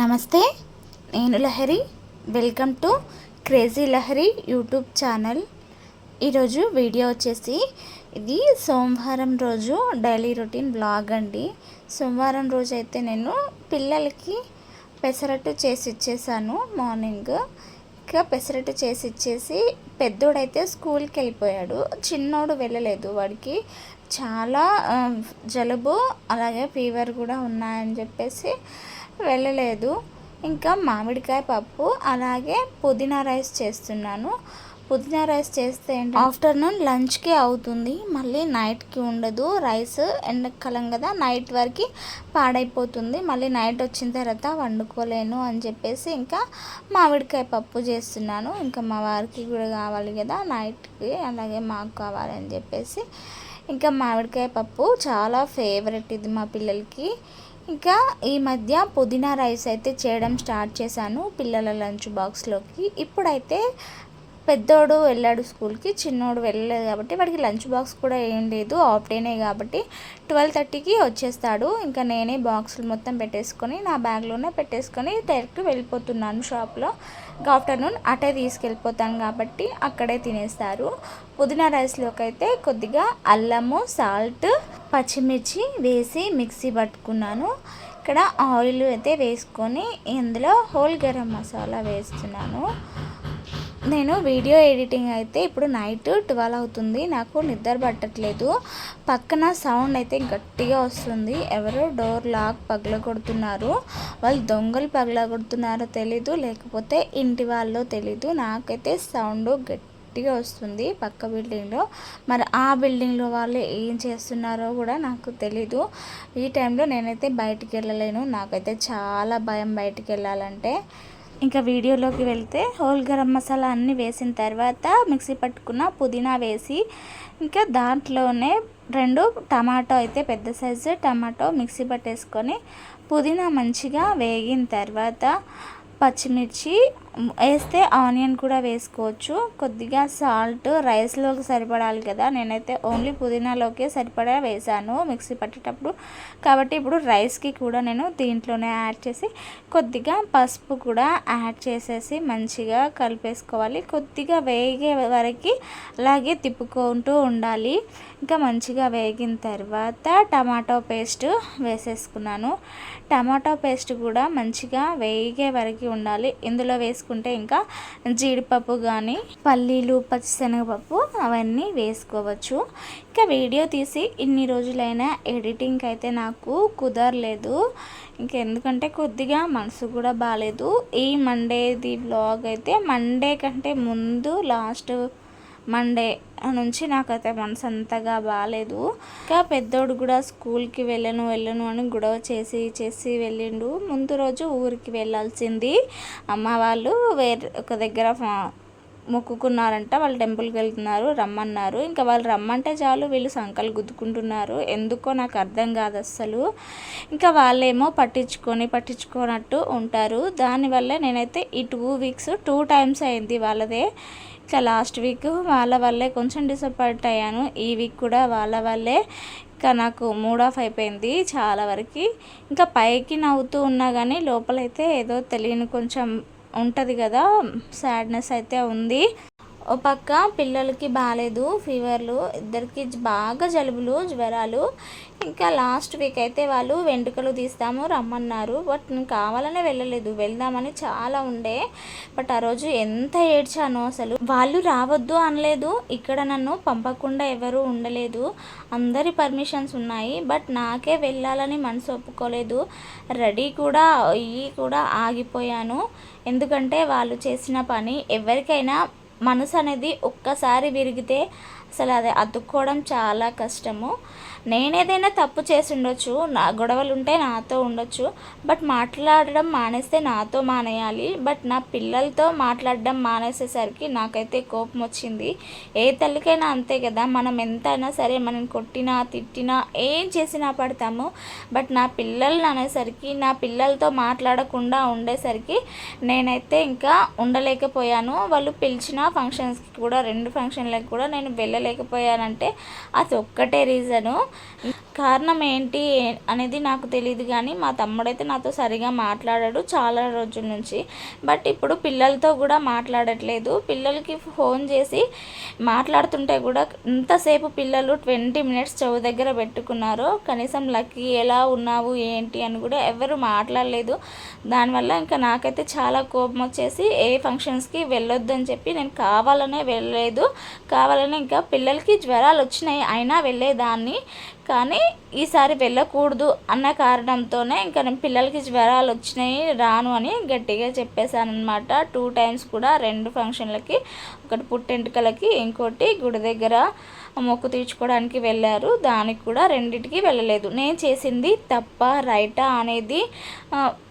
నమస్తే నేను Lahari. Welcome to crazy Lahari YouTube channel. ఈరోజు వీడియో వచ్చేసి ఇది సోమవారం రోజు డైలీ రొటీన్ బ్లాగ్ అండి. సోమవారం రోజు అయితే నేను పిల్లలకి పెసరట్టు చేసి ఇచ్చేసాను మార్నింగ్. ఇంకా పెసరట్టు చేసి ఇచ్చేసి పెద్దోడైతే స్కూల్కి వెళ్ళిపోయాడు. చిన్నోడు వెళ్ళలేదు వాడికి. చాలా జలుబు అలాగే ఫీవర్ కూడా ఉన్నాయని చెప్పేసి వెళ్ళలేదు. ఇంకా మామిడికాయ పప్పు అలాగే పుదీనా రైస్ చేస్తున్నాను. పుదీనా రైస్ చేస్తే ఏంటి ఆఫ్టర్నూన్ లంచ్కి అవుతుంది. మళ్ళీ నైట్కి ఉండదు. రైస్ ఎండాకాలం కదా నైట్ వరకు పాడైపోతుంది. మళ్ళీ నైట్ వచ్చిన తర్వాత వండుకోలేను అని చెప్పేసి ఇంకా మామిడికాయ పప్పు చేస్తున్నాను. ఇంకా మా వారికి కూడా కావాలి కదా నైట్కి అలాగే మాకు కావాలని చెప్పేసి. ఇంకా మామిడికాయ పప్పు చాలా ఫేవరెట్ ఇది మా పిల్లలకి. ఇంకా ఈ మధ్య పుదీనా రైస్ అయితే చేయడం స్టార్ట్ చేశాను పిల్లల లంచ్ బాక్స్లోకి. ఇప్పుడైతే పెద్దోడు వెళ్ళాడు స్కూల్కి చిన్నోడు వెళ్ళలేదు కాబట్టి వాడికి లంచ్ బాక్స్ కూడా ఏం లేదు ఆఫ్ డేనే కాబట్టి ట్వెల్వ్ థర్టీకి వచ్చేస్తాడు. ఇంకా నేనే బాక్సులు మొత్తం పెట్టేసుకొని నా బ్యాగ్లోనే పెట్టేసుకొని డైరెక్ట్ వెళ్ళిపోతున్నాను షాప్లో. ఇంకా ఆఫ్టర్నూన్ అటే తీసుకెళ్ళిపోతాను కాబట్టి అక్కడే తినేస్తారు. పుదీనా రైస్లోకి అయితే కొద్దిగా అల్లము సాల్ట్ పచ్చిమిర్చి వేసి మిక్సీ పట్టుకున్నాను. ఇక్కడ ఆయిల్ అయితే వేసుకొని ఇందులో హోల్ గరం మసాలా వేస్తున్నాను. నేను వీడియో ఎడిటింగ్ అయితే ఇప్పుడు నైట్ ట్వెల్వ్ అవుతుంది. నాకు నిద్ర పట్టట్లేదు. పక్కన సౌండ్ అయితే గట్టిగా వస్తుంది. ఎవరో డోర్ లాక్ పగలగొడుతున్నారు. వాళ్ళు దొంగలు పగలగొడుతున్నారో తెలీదు. లేకపోతే ఇంటి వాళ్ళో తెలీదు. నాకైతే సౌండ్ గట్టి గట్టిగా వస్తుంది పక్క బిల్డింగ్లో. మరి ఆ బిల్డింగ్లో వాళ్ళు ఏం చేస్తున్నారో కూడా నాకు తెలీదు. ఈ టైంలో నేనైతే బయటికి వెళ్ళలేను. నాకైతే చాలా భయం బయటికి వెళ్ళాలంటే. ఇంకా వీడియోలోకి వెళ్తే హోల్ గరం మసాలా అన్నీ వేసిన తర్వాత మిక్సీ పట్టుకున్న పుదీనా వేసి ఇంకా దాంట్లోనే రెండు టమాటో అయితే పెద్ద సైజు టమాటో మిక్సీ పట్టేసుకొని పుదీనా మంచిగా వేగిన తర్వాత పచ్చిమిర్చి వేస్తే ఆనియన్ కూడా వేసుకోవచ్చు. కొద్దిగా సాల్ట్ రైస్లోకి సరిపడాలి కదా. నేనైతే ఓన్లీ పుదీనాలోకే సరిపడా వేసాను మిక్సీ పట్టేటప్పుడు. కాబట్టి ఇప్పుడు రైస్కి కూడా నేను దీంట్లోనే యాడ్ చేసి కొద్దిగా పసుపు కూడా యాడ్ చేసేసి మంచిగా కలిపేసుకోవాలి. కొద్దిగా వేగే వరకు అలాగే తిప్పుకుంటూ ఉండాలి. ఇంకా మంచిగా వేగిన తర్వాత టమాటో పేస్ట్ వేసేసుకున్నాను. టమాటో పేస్ట్ కూడా మంచిగా వేగే వరకు ఉండాలి. ఇందులో తీసుకుంటే ఇంకా జీడిపప్పు కానీ పల్లీలు పచ్చిశనగపప్పు అవన్నీ వేసుకోవచ్చు. ఇంకా వీడియో తీసి ఇన్ని రోజులైనా ఎడిటింగ్ అయితే నాకు కుదరలేదు. ఇంకెందుకంటే కొద్దిగా మనసు కూడా బాగాలేదు ఈ మండేది బ్లాగ్ అయితే మండే కంటే ముందు లాస్ట్ మండే నుంచి నాకైతే మనసు అంతగా బాగాలేదు ఇంకా పెద్దోడు కూడా స్కూల్కి వెళ్ళను వెళ్ళను అని గొడవ చేసి చేసి వెళ్ళిండు. ముందు రోజు ఊరికి వెళ్ళాల్సింది అమ్మ వాళ్ళు. వేరే ఒక దగ్గర మొక్కుకున్నారంట వాళ్ళు టెంపుల్కి వెళ్తున్నారు రమ్మన్నారు. ఇంకా వాళ్ళు రమ్మంటే చాలు వీళ్ళు సంకలు గుద్దుకుంటున్నారు. ఎందుకో నాకు అర్థం కాదు అస్సలు. ఇంకా వాళ్ళేమో పట్టించుకొని పట్టించుకోనట్టు ఉంటారు. దానివల్ల నేనైతే ఈ టూ వీక్స్ టూ టైమ్స్ అయింది వాళ్ళదే. ఇంకా లాస్ట్ వీక్ వాళ్ళ వల్లే కొంచెం డిసప్పాయింట్ అయ్యాను. ఈ వీక్ కూడా వాళ్ళ వల్లే. ఇంకా నాకు మూడ్ ఆఫ్ అయిపోయింది చాలా వరకు. ఇంకా పైకి నవ్వుతూ ఉన్నా కానీ లోపలైతే ఏదో తెలియని కొంచెం ఉంటుంది కదా సాడ్నెస్ అయితే ఉంది. ఓ పక్క పిల్లలకి బాగాలేదు ఫీవర్లు ఇద్దరికి బాగా జలుబులు జ్వరాలు. ఇంకా లాస్ట్ వీక్ అయితే వాళ్ళు వెంట్రుకలు తీస్తాము రమ్మన్నారు. బట్ నేను కావాలనే వెళ్ళలేదు. వెళ్దామని చాలా ఉండే. బట్ ఆ రోజు ఎంత ఏడ్చానో అసలు. వాళ్ళు రావద్దు అనలేదు. ఇక్కడ నన్ను పంపకుండా ఎవరు ఉండలేదు. అందరి పర్మిషన్స్ ఉన్నాయి. బట్ నాకే వెళ్ళాలని మనసు ఒప్పుకోలేదు. రెడీ కూడా అయ్యి కూడా ఆగిపోయాను. ఎందుకంటే వాళ్ళు చేసిన పని ఎవరికైనా మనసు అనేది ఒక్కసారి విరిగితే అసలు అది అతుక్కోవడం చాలా కష్టము. నేనేదైనా తప్పు చేసి ఉండొచ్చు నా గొడవలు ఉంటే నాతో ఉండొచ్చు బట్ మాట్లాడడం మానేస్తే నాతో మానేయాలి బట్ నా పిల్లలతో మాట్లాడడం మానేసేసరికి నాకైతే కోపం వచ్చింది ఏ తల్లికైనా అంతే కదా మనం ఎంతైనా సరే మనం కొట్టినా తిట్టినా ఏం చేసినా పడతాము బట్ నా పిల్లల్ని అనేసరికి నా పిల్లలతో మాట్లాడకుండా ఉండేసరికి నేనైతే ఇంకా ఉండలేకపోయాను. వాళ్ళు పిలిచిన ఫంక్షన్స్కి కూడా రెండు ఫంక్షన్లకు కూడా నేను వెళ్ళలేకపోయానంటే అది ఒక్కటే రీజను. కారణం ఏంటి అనేది నాకు తెలియదు కానీ మా తమ్ముడైతే నాతో సరిగా మాట్లాడాడు చాలా రోజుల నుంచి. బట్ ఇప్పుడు పిల్లలతో కూడా మాట్లాడట్లేదు. పిల్లలకి ఫోన్ చేసి మాట్లాడుతుంటే కూడా ఇంతసేపు పిల్లలు ట్వంటీ మినిట్స్ చెవు దగ్గర పెట్టుకున్నారు కనీసం లక్కీ ఎలా ఉన్నావు ఏంటి అని కూడా ఎవరు మాట్లాడలేదు. దానివల్ల ఇంకా నాకైతే చాలా కోపం వచ్చేసి ఏ ఫంక్షన్స్కి వెళ్ళొద్దు అని చెప్పి నేను కావాలనే వెళ్ళలేదు. కావాలనే ఇంకా పిల్లలకి జ్వరాలు వచ్చినాయి. అయినా వెళ్ళేదాన్ని. కానీ ఈసారి వెళ్ళకూడదు అన్న కారణంతోనే ఇంకా నేను పిల్లలకి జ్వరాలు వచ్చినాయి రాను అని గట్టిగా చెప్పేశాను అనమాట టూ టైమ్స్ కూడా రెండు ఫంక్షన్లకి ఒకటి పుట్టెంటుకలకి ఇంకోటి గుడి దగ్గర మొక్కు తీర్చుకోవడానికి వెళ్ళారు. దానికి కూడా రెండింటికి వెళ్ళలేదు. నేను చేసింది తప్ప రైటా అనేది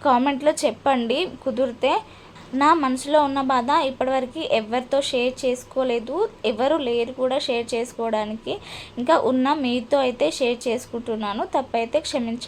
కామెంట్లో చెప్పండి. కుదిరితే నా మనసులో ఉన్న బాధ ఇప్పటివరకు ఎవరితో షేర్ చేసుకోలేదు. ఎవరు లేరు కూడా షేర్ చేసుకోవడానికి. ఇంకా ఉన్న మీతో అయితే షేర్ చేసుకుంటున్నాను. తప్పైతే క్షమించండి.